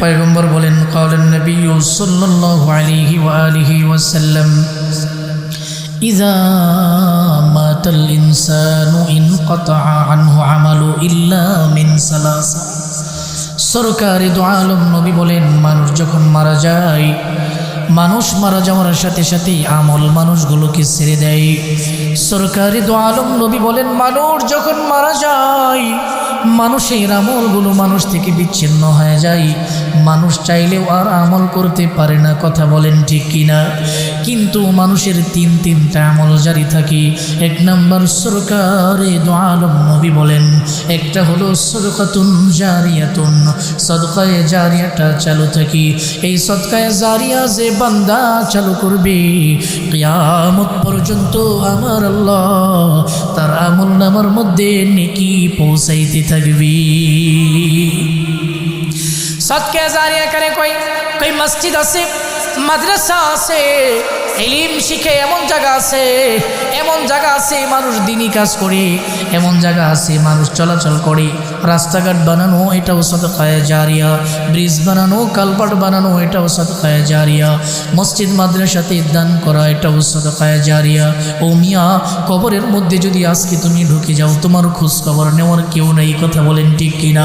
পয়গম্বর বলেন, কলেন নবী সরকারি দোয়ালম নবী বলেন, মানুষ যখন মারা যায়, মানুষ মারা যাওয়ার সাথে সাথে আমল মানুষগুলোকে ছেড়ে দেয়। সরকারি দু আলম নবী বলেন, মানুষ যখন মারা যায় মানুষের আমলগুলো মানুষ থেকে বিচ্ছিন্ন হয়ে যায়। মানুষ চাইলেও আর আমল করতে পারে না, কথা বলেন ঠিক কিনা? কিন্তু মানুষের তিন তিনটা আমল জারি থাকে। এক নম্বর সরকারে দো আলম নবী বলেন, একটা হলো সদকাতুন জারিয়াতুন, সদকায়ে জারিয়াটা চালু থাকি। এই সদকায়ে জারিয়া যে বান্দা চালু করবে, কিয়ামত পর্যন্ত আমার আল্লাহ তার আমল নামার মধ্যে নেকি পৌঁছাইতে থাকবে সদকে জারিয়া করে কই কই মসজিদ আছে মাদ্রাসা আছে এলিম শিখে এমন জায়গা আছে, এমন জায়গা আছে মানুষ দিনই কাজ করে, এমন জায়গা আছে মানুষ চলাচল করে। রাস্তাঘাট বানানো এটাও সদকায় জারিয়া, ব্রিজ বানানো, কালপাট বানানো এটাও সদকায় জারিয়া। মসজিদ, মাদ্রাসাতে দান করা এটাও সদকায় জারিয়া। ও মিয়া, কবরের মধ্যে যদি আজকে তুমি ঢুকে যাও, তোমার খোঁজ খবর নেওয়ার কেউ নেই, কথা বলেন ঠিক কিনা?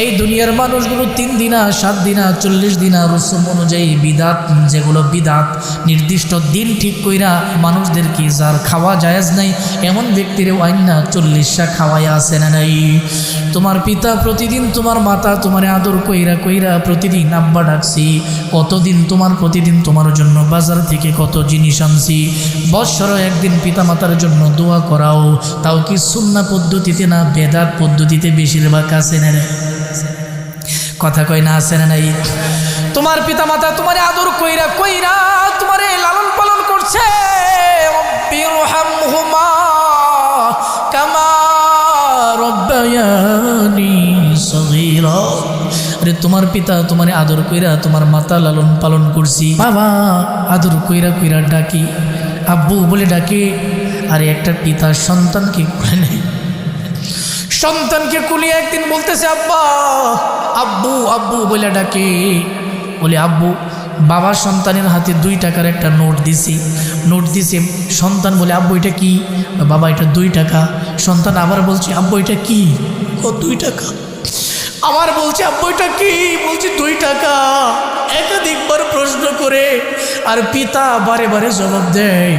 এই দুনিয়ার মানুষগুলো তিন দিনা, সাত দিনা, চল্লিশ দিনা রসম অনুযায়ী বিদাত, যেগুলো বিদাত, নির্দিষ্ট দিন ঠিক কইরা মানুষদেরকে যার খাওয়া জায়েজ নাই, এমন ব্যক্তিরও আইন চল্লিশটা খাওয়াই আসে না নাই? তোমার পিতা প্রতিদিন তোমার মাতা তোমার আদর কইরা কইরা প্রতিদিন আব্বা ডাকছি, কতদিন তোমার প্রতিদিন তোমার জন্য বাজার থেকে কত জিনিস আনছি? বৎসর একদিন পিতা মাতার জন্য দোয়া করাও, তাও কি সুন্না পদ্ধতিতে না বেদাত পদ্ধতিতে বেশিরভাগ আছে না? কথা কয় না আছে না নাই? তোমার পিতা মাতা তোমার আদর কইরা কইরা কামা রব্বায়ানি সগীরা আরে তোমার পিতা তোমার আদর কইরা তোমার মাতা লালন পালন করছি। বাবা আদর কইরা কইরা ডাকি। আব্বু বলে ডাকে, আরে একটা পিতা সন্তানকে করে নেয় সন্তানকে কুলিয়ে একদিন বলতেছে, আব্বা, আব্বু আব্বু বলে ডাকে। বলে, আব্বু বাবা সন্তানের হাতে দুই টাকার একটা নোট দিছি। নোট দিছে, সন্তান বলে, আব্বু, এটা কি? বাবা, এটা দুই টাকা। সন্তান আবার বলছে, আব্বু, এটা কি? ও, দুই টাকা। আবার বলছে, আব্বু, এটা কি? বলছে, দুই টাকা। একাধিকবার প্রশ্ন করে, আর পিতা বারে বারে জবাব দেয়,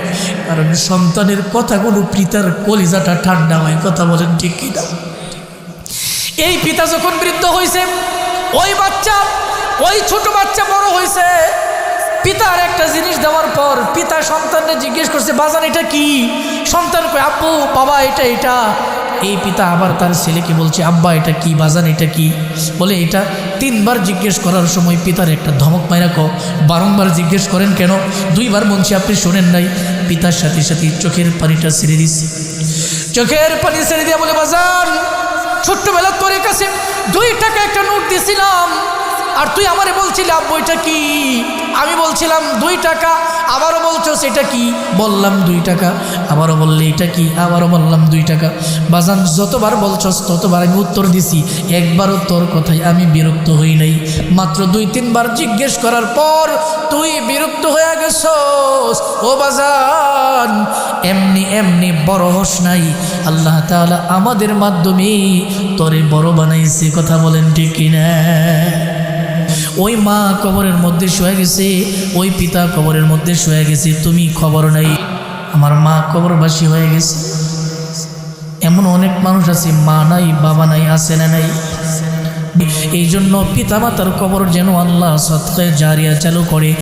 কারণ সন্তানের কথাগুলো পিতার কলিজাটা ঠান্ডা হয়, কথা বলেন ঠিক কিনা? এই পিতা যখন বৃদ্ধ হয়েছে ওই বাচ্চা ওই ছোট বাচ্চা বড় হয়েছে পিতার একটা জিনিস দেওয়ার পর পিতা সন্তানকে জিজ্ঞেস করছে, বাজান, এটা কি? সন্তান কয় আব্বু বাবা, এটা এটা। এই পিতা আবার তার ছেলেকে বলছে, আব্বা, এটা কি? বাজান, এটা কি? বলে, এটা তিনবার জিজ্ঞেস করার সময় পিতার একটা ধমক মাইরা কো বারংবার জিজ্ঞেস করেন, কেন? দুইবার বলছি, আপনি শোনেন নাই। পিতার সাথে সাথে চোখের পানিটা ছেড়ে দিচ্ছে। চোখের পানি ছেড়ে দিয়ে বলে, বাজান, ছোট্টবেলা তোর কাছে দুই টাকা একটা নোট দিয়েছিলাম আর তুই আমারে বলছিলি, আব্বু, এটা কি? আমি বলছিলাম, দুই টাকা। আবারও বলছো, সেটা কি? বললাম, দুই টাকা। আবারও বললে, এটা কি? আবারও বললাম, দুই টাকা। বাজান, যতবার বলছস, ততবার আমি উত্তর দিছি। একবারও তোর কথাই আমি বিরক্ত হই নাই। মাত্র দুই, তিনবার জিজ্ঞেস করার পর তুই বিরক্ত হয়ে গেছস। ও বাজান, এমনি এমনি বড় হস নাই। আল্লাহ তাআলা আমাদের মাধ্যমে তোরে বড় বানাইছে, কথা বলেন ঠিক কিনা? ওই মা কবরের মধ্যে শুয়ে গেছে, ওই পিতা কবরের মধ্যে শুয়ে গেছে, তুমি খবর নাই। আমার মা কবরবাসী হয়ে গেছে। এমন অনেক মানুষ আছে, মা নাই, বাবা নাই, আছে না নাই। এই জন্য পিতা মাতার কবর যেন আল্লাহ সৎকায় জারিয়া চালু করে।